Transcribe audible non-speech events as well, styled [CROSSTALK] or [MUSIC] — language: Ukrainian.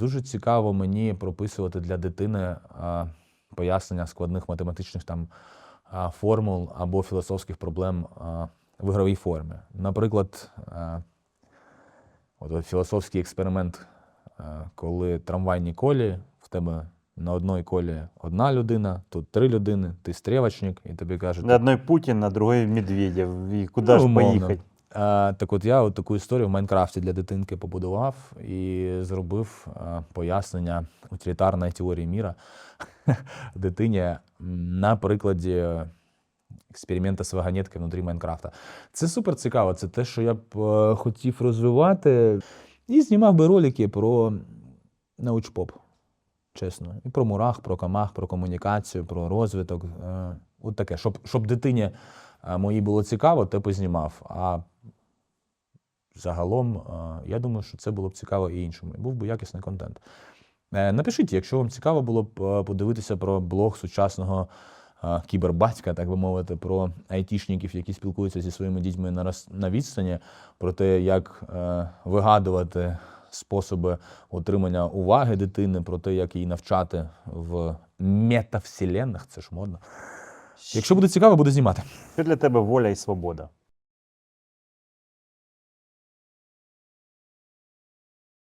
Дуже цікаво мені прописувати для дитини а, пояснення складних математичних там а, формул або філософських проблем а, в ігровій формі. Наприклад, а, от, от філософський експеримент, а, коли трамвайні колії, в тебе на одній колі одна людина, тут три людини, ти стрілочник, і тобі кажуть, На одной Путін, на другой Медведєв. І куди Ну, ж поїхати? Так от я от таку історію в Майнкрафті для дитинки побудував і зробив пояснення утилітарної теорії міра [LAUGHS] дитині на прикладі експеримента з вагонеткою внутрі Майнкрафта. Це супер цікаво. Це те, що я б е, хотів розвивати. І знімав би ролики про научпоп. Чесно. І про мурах, про камах, про комунікацію, про розвиток. Е, От таке. Щоб, щоб дитині е, моїй було цікаво, то познімав. А загалом, е, я думаю, що це було б цікаво і іншому. І був би якісний контент. Е, Напишіть, якщо вам цікаво було б е, подивитися про блог сучасного кібербатька, так би мовити, про айтішників, які спілкуються зі своїми дітьми на, на відстані, про те, як вигадувати способи отримання уваги дитини, про те, як її навчати в метавселенних, це ж модно. Якщо буде цікаво, буду знімати. Що для тебе воля і свобода?